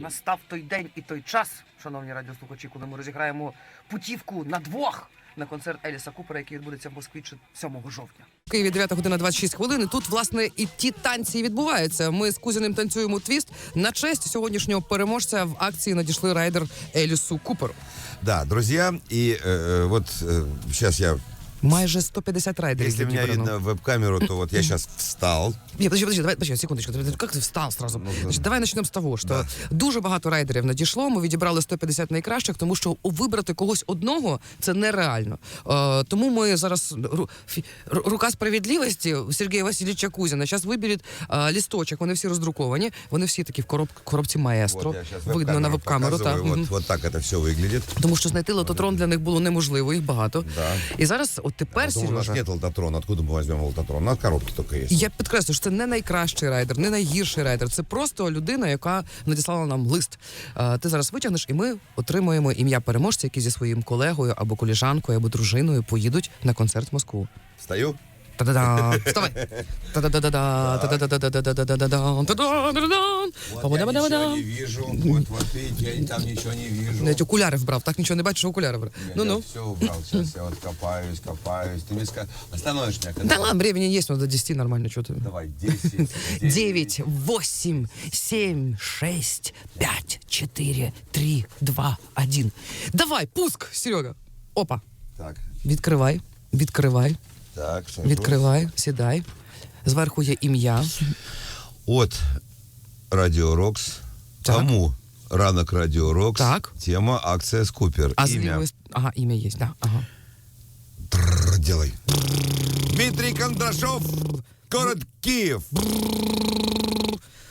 Настав той день і той час, шановні радіослухачі, коли ми розіграємо путівку на двох на концерт Еліса Купера, який відбудеться в Москві чи- 7 жовтня. В Києві 9 година 26 хвилин. І Тут власне і ті танці відбуваються. Ми з Кузіним танцюємо твіст. На честь сьогоднішнього переможця в акції надійшли райдер Елісу Куперу. Да, друзья, и э, э, вот сейчас я, Майже 150 райдерів. если меня видно веб-камеру, то вот я сейчас встал. Ні, подожди, подожди, давай, подожди, секундочку. Как ти встав сразу? Ну, Значить, давай почнемо з того, що Да. дуже багато райдерів надійшло. Ми відібрали 150 найкращих, тому що вибрати когось одного це нереально. Е, тому ми зараз ру- фі- ру- рука справедливості Сергія Васильовича Кузіна. Зараз виберіть е, лісточок. Вони всі роздруковані. Вони всі такі в короб, коробці маестро. Вот я сейчас Видно на веб-камеру. показываю, Так. Вот, Мгм. вот так это все выглядит. Тому що знайти лототрон для них було неможливо, їх багато. Да. І зараз, от тепер, Вот у нас Сережа, нет лототрона. Откуда мы возьмем лототрон? У нас коробки только есть. Я підкреслю, що це не найкращий райдер, не найгірший райдер. Це просто людина, яка надіслала нам лист. Ти зараз витягнеш, і ми отримуємо ім'я переможця, які зі своїм колегою або коліжанкою, або дружиною поїдуть на концерт в Москву. Встаю. Та-да-да! Вставай! Та-да-да-да-да! Та-да-да-да-да-да-да-да-да! Та-да-да-да-да! Па-ба-да-ба-да-ба-да! вижу. Вот, вот видите, я там ничего не вижу. Навіть окуляри вбрав, так нічого не бачиш, окуляри вбрав. Ну-ну. все убрал. Сейчас я вот копаюсь, копаюсь. Ты мне ска- остановишь меня? когда- Да ладно, времени есть, но до 10 нормально, что ты. Давай, 10. 9, 8, 7, 6, 5, 4, 3, 2, 1. Давай, пуск, Серега. Опа. Так, Відкривай, відкривай, так, сажусь. відкривай, сідай. Зверху є ім'я. От Радіо Рокс. Так. Кому ранок Радіо Рокс? Так. Тема акция Скупер. А з Ім'я. лівої... с- Ага, ім'я є, да. Ага. Трррр, делай. Дмитрий Кондрашов, город Киев.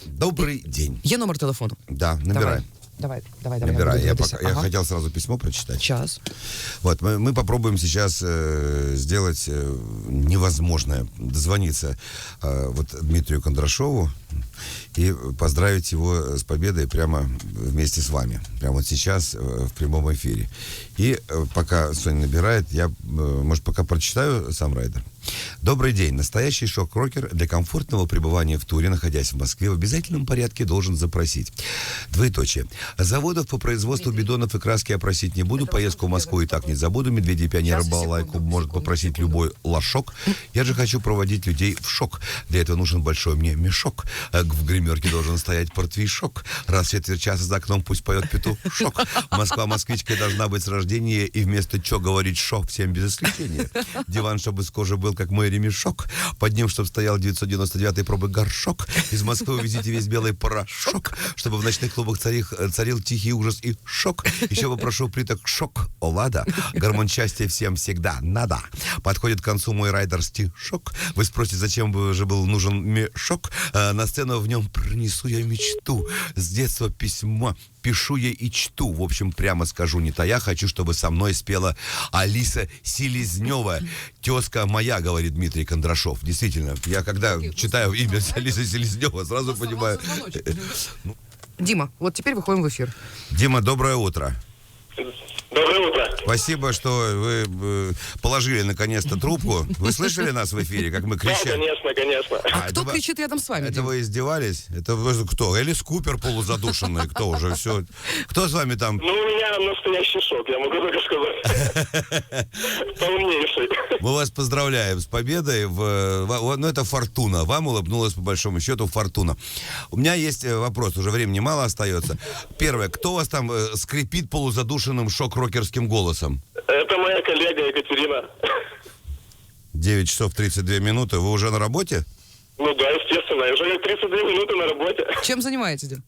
Добрый день. Є номер телефону? Да, набирай. Давай, давай, давай. буду Я, дивитися. пока, я Ага. хотел сразу письмо прочитать. Час. Вот, мы, мы попробуем сейчас э, сделать э, невозможное. Дозвониться э, вот Дмитрию Кондрашову и поздравить его с победой прямо вместе с вами. Прямо вот сейчас э, в прямом эфире. И э, пока Соня набирает, я, э, может, пока прочитаю сам райдер. Добрый день. Настоящий шок-рокер для комфортного пребывания в туре, находясь в Москве, в обязательном порядке должен запросить. Двоеточие. Заводов по производству бидонов и краски я просить не буду. Поездку в Москву и так не забуду. Медведей пионера Сейчас, балалайку может попросить любой лошок. Я же хочу проводить людей в шок. Для этого нужен большой мне мешок. Э, В гримерке должен стоять портвишок. Раз в четверть часа за окном пусть поет петух. Шок. Москва москвичкой должна быть с рождения. И вместо чё говорить шок всем без исключения. Диван, чтобы из кожи был, как мой ремешок. Под ним, чтобы стоял 999 пробы горшок. Из Москвы увезите весь белый порошок. Чтобы в ночных клубах царил, царил тихий ужас и шок. Еще попрошу приток шок. О, лада. Гормон счастья всем всегда надо. Подходит к концу мой райдер стишок. Вы спросите, зачем же был нужен мешок? Э, На сцену в нем пронесу я мечту. С детства письмо пишу я и чту. В общем, прямо скажу, не тая, хочу, чтобы со мной спела Алиса Селезнева. Тезка моя, говорит Дмитрий Кондрашов. Действительно, я когда читаю имя Алисы Селезнева, сразу понимаю. Дима, вот теперь выходим в эфир. Дима, доброе утро. Спасибо, что вы э, положили наконец-то трубку. Вы слышали нас в эфире, как мы Да, кричали? конечно, конечно. А, Кто это кричит рядом с вами? Это Дим? вы издевались? Это вы кто? Элис Купер полузадушенный? Кто уже все? Кто с вами там? Ну, у меня настоящий шок, я могу только сказать. Полнейший. Мы вас поздравляем с победой. В, э, в- ну, это фортуна. Вам улыбнулась по большому счету фортуна. У меня есть э, вопрос, уже времени мало остается. Первое, кто вас там скрипит полузадушенным шок-рокерским голосом? Это моя коллега Екатерина. 9 часов 32 минуты. Вы уже на работе? Ну да, естественно, я уже как 32 минуты на работе. Чем занимаетесь, Дим?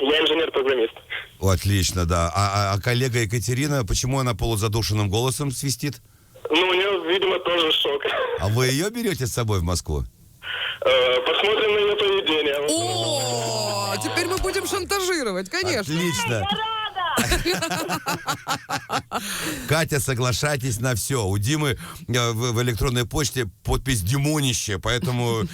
Я инженер-программист. Отлично, да. А, а- а коллега Екатерина, почему она полузадушенным голосом свистит? Ну, у нее, видимо, тоже шок. А вы ее берете с собой в Москву? Э, Посмотрим на ее поведение. О, теперь мы будем шантажировать, конечно. Отлично. Катя, соглашайтесь на все. У Димы э, в, в электронной почте подпись Димонище, поэтому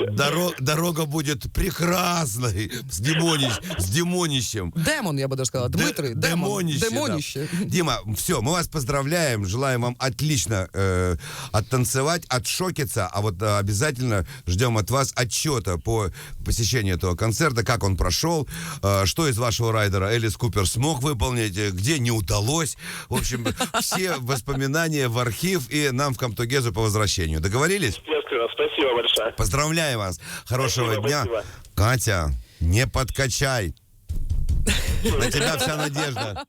дор- вообще. Доро- дорога будет прекрасной, с, демонищ, с демонищем. Демон, я би даже сказала. Дмитрий, Д- демон. демонище, да. Демонище. Дима, все, мы вас поздравляем, желаем вам отлично э, оттанцевать, отшокиться, а вот э, обязательно ждем от вас отчета по посещению этого концерта, как он прошел, э, что из вашего райдера Элис Купер смог выполнить, э, где не удалось. В общем, все воспоминания в архив и нам в Камтугезу по возвращению. Договорились? Спасибо большое. Поздравляю вас. Хорошего Спасибо, дня. спасибо. Катя, не подкачай. На тебя вся надежда.